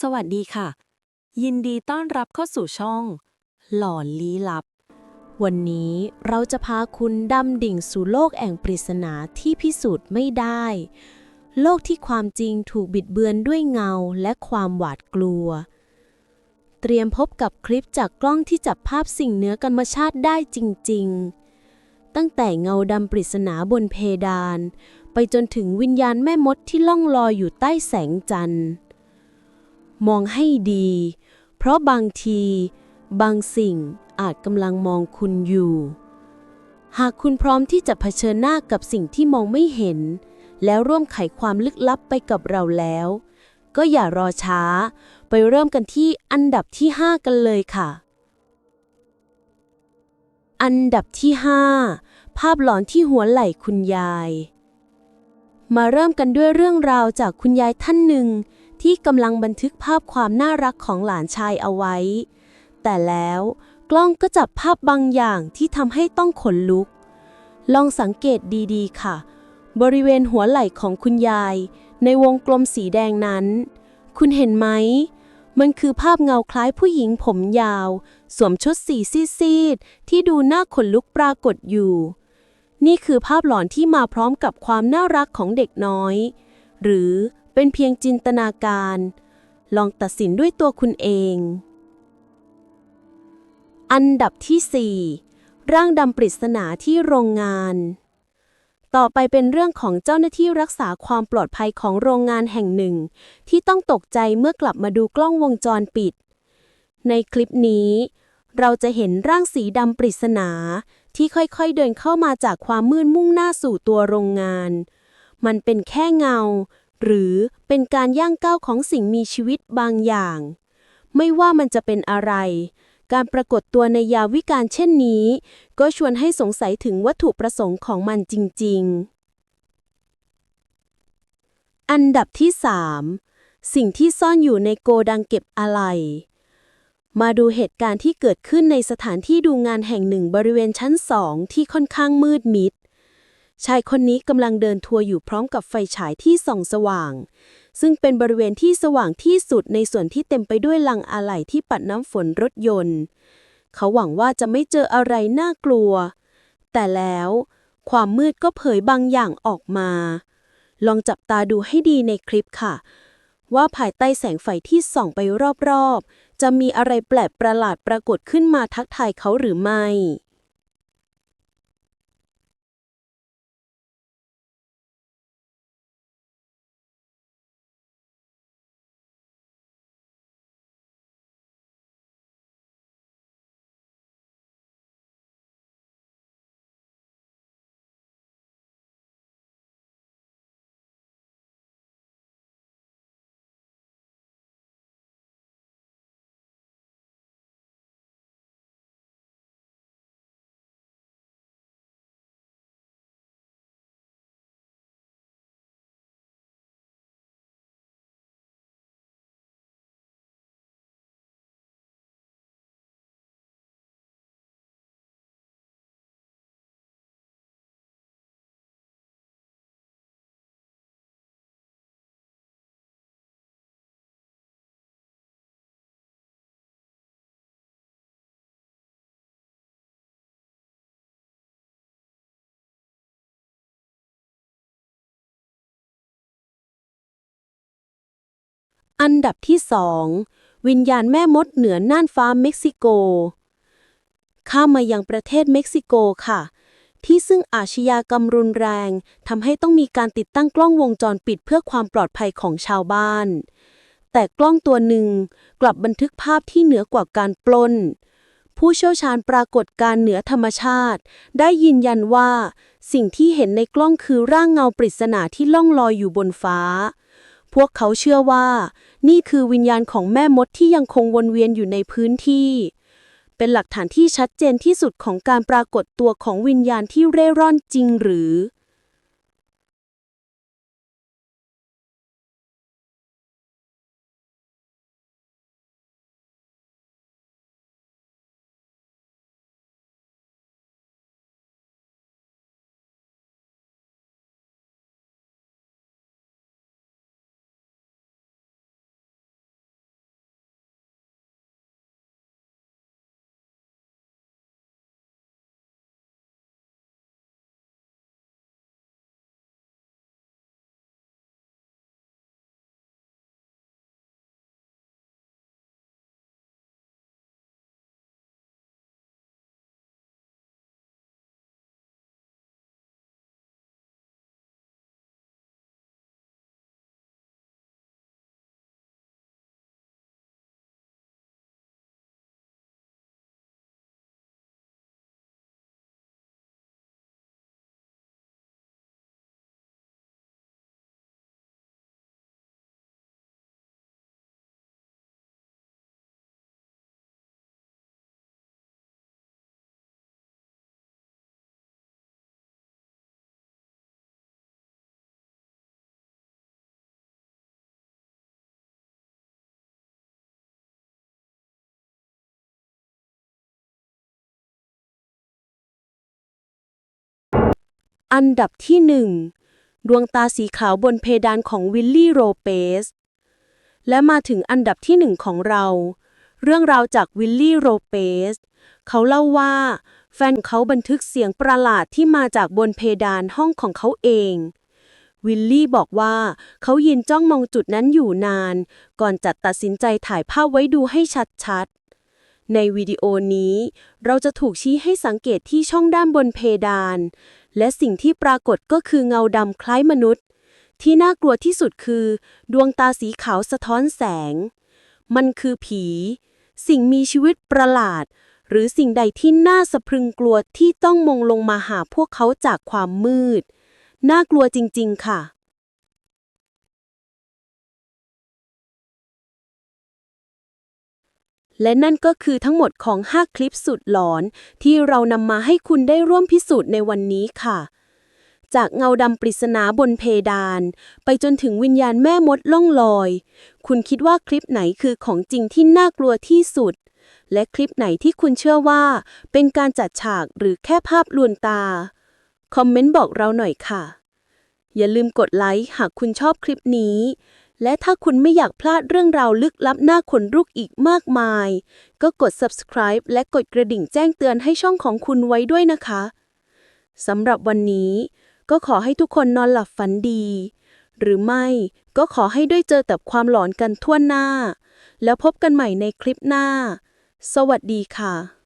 สวัสดีค่ะ ยินดีต้อนรับเข้าสู่ช่อง หลอนลี้ลับ วันนี้เราจะพาคุณดำดิ่งสู่โลกแห่งปริศนาที่พิสูจน์ไม่ได้ โลกที่ความจริงถูกบิดเบือนด้วยเงาและความหวาดกลัว เตรียมพบกับคลิปจากกล้องที่จับภาพสิ่งเหนือธรรมชาติได้จริง ๆ ตั้งแต่เงาดำปริศนาบนเพดาน ไปจนถึงวิญญาณแม่มดที่ล่องลอยอยู่ใต้แสงจันทร์ มองให้ดี เพราะบางที บางสิ่งอาจกำลังมองคุณอยู่ หากคุณพร้อมที่จะเผชิญหน้ากับสิ่งที่มองไม่เห็น แล้วร่วมไขความลึกลับไปกับเราแล้ว ก็อย่ารอช้า ไปเริ่มกันที่อันดับที่ 5 กันเลยค่ะ อันดับที่ 5 ภาพหลอนที่หัวไหล่คุณยาย มาเริ่มกันด้วยเรื่องราวจากคุณยายท่านหนึ่ง ที่กำลังบันทึกภาพความน่ารักของหลานชายเอาไว้ แต่แล้วกล้องก็จับภาพบางอย่างที่ทำให้ต้องขนลุก ลองสังเกตดีๆ ค่ะ บริเวณหัวไหล่ของคุณยาย ในวงกลมสีแดงนั้น คุณเห็นไหม มันคือภาพเงาคล้ายผู้หญิงผมยาว สวมชุดสีซีดๆที่ดูน่าขนลุกปรากฏอยู่ นี่คือภาพหลอนที่มาพร้อมกับความน่ารักของเด็กน้อย หรือ เป็นเพียงจินตนาการ ลองตัดสินด้วยตัวคุณเอง อันดับที่ 4 ร่างดำปริศนาที่โรงงาน ต่อไปเป็นเรื่องของเจ้าหน้าที่รักษาความปลอดภัยของโรงงานแห่งหนึ่ง ที่ต้องตกใจเมื่อกลับมาดูกล้องวงจรปิด ในคลิปนี้ เราจะเห็นร่างสีดำปริศนาที่ค่อยๆเดินเข้ามาจากความมืดมุ่งหน้าสู่ตัวโรงงาน มันเป็นแค่เงา หรือเป็นการย่างก้าวของสิ่งมีชีวิตบางอย่าง ไม่ว่ามันจะเป็นอะไร การปรากฏตัวในยาวิการเช่นนี้ ก็ชวนให้สงสัยถึงวัตถุประสงค์ของมันจริง ๆ อันดับที่ 3 สิ่งที่ซ่อนอยู่ในโกดังเก็บอะไหล่มาดูเหตุการณ์ที่เกิดขึ้นในสถานที่ดูงานแห่งหนึ่งบริเวณชั้นสองที่ค่อนข้างมืดมิด ชายคนนี้กำลังเดินทัวร์อยู่พร้อมกับไฟฉายที่ส่องสว่าง ซึ่งเป็นบริเวณที่สว่างที่สุดในส่วนที่เต็มไปด้วยลังอะไหล่ที่ปัดน้ำฝนรถยนต์ เขาหวังว่าจะไม่เจออะไรน่ากลัว แต่แล้วความมืดก็เผยบางอย่างออกมา ลองจับตาดูให้ดีในคลิปค่ะ ว่าภายใต้แสงไฟที่ส่องไปรอบๆ จะมีอะไรแปลกประหลาดปรากฏขึ้นมาทักทายเขาหรือไม่ อันดับที่สองวิญญาณแม่มดเหนือน่านฟ้าเม็กซิโก ข้ามมายังประเทศเม็กซิโกค่ะ ที่ซึ่งอาชญากรรมรุนแรงทำให้ต้องมีการติดตั้งกล้องวงจรปิดเพื่อความปลอดภัยของชาวบ้าน แต่กล้องตัวหนึ่งกลับบันทึกภาพที่เหนือกว่าการปล้น ผู้เชี่ยวชาญปรากฏการเหนือธรรมชาติ ได้ยืนยันว่า สิ่งที่เห็นในกล้องคือร่างเงาปริศนาที่ล่องลอยอยู่บนฟ้า พวกเขาเชื่อว่า นี่คือวิญญาณของแม่มดที่ยังคงวนเวียนอยู่ในพื้นที่ เป็นหลักฐานที่ชัดเจนที่สุดของการปรากฏตัวของวิญญาณที่เร่ร่อนจริงหรือ อันดับที่หนึ่งดวงตาสีขาวบนเพดานของวิลลี่โรเปส และมาถึงอันดับที่หนึ่งของเรา เรื่องราวจากวิลลี่โรเปส เขาเล่าว่า แฟนเขาบันทึกเสียงประหลาดที่มาจากบนเพดานห้องของเขาเอง วิลลี่บอกว่าเขายืนจ้องมองจุดนั้นอยู่นาน ก่อนจะตัดสินใจถ่ายภาพไว้ดูให้ชัด ในวิดีโอนี้ เราจะถูกชี้ให้สังเกตที่ช่องด้านบนเพดาน และสิ่งที่ปรากฏก็คือเงาดำคล้ายมนุษย์ ที่น่ากลัวที่สุดคือ ดวงตาสีขาวสะท้อนแสง มันคือผี สิ่งมีชีวิตประหลาด หรือสิ่งใดที่น่าสะพรึงกลัวที่ต้องมองลงมาหาพวกเขาจากความมืด น่ากลัวจริง ๆ ค่ะ และนั่นก็คือทั้งหมดของ 5 คลิปสุดหลอน ที่เรานำมาให้คุณได้ร่วมพิสูจน์ในวันนี้ค่ะ จากเงาดำปริศนาบนเพดาน ไปจนถึงวิญญาณแม่มดล่องลอย คุณคิดว่าคลิปไหนคือของจริงที่น่ากลัวที่สุด และคลิปไหนที่คุณเชื่อว่า เป็นการจัดฉากหรือแค่ภาพลวงตา คอมเมนต์บอกเราหน่อยค่ะ อย่าลืมกดไลค์หากคุณชอบคลิปนี้ และถ้าคุณไม่อยากพลาดเรื่องราวลึกลับน่าขนลุกอีกมากมาย ก็กด subscribe และกดกระดิ่งแจ้งเตือนให้ช่องของคุณไว้ด้วยนะคะสำหรับวันนี้ ก็ขอให้ทุกคนนอนหลับฝันดี หรือไม่ก็ขอให้ได้เจอแต่ความหลอนกันทั่วหน้า แล้วพบกันใหม่ในคลิปหน้า สวัสดีค่ะ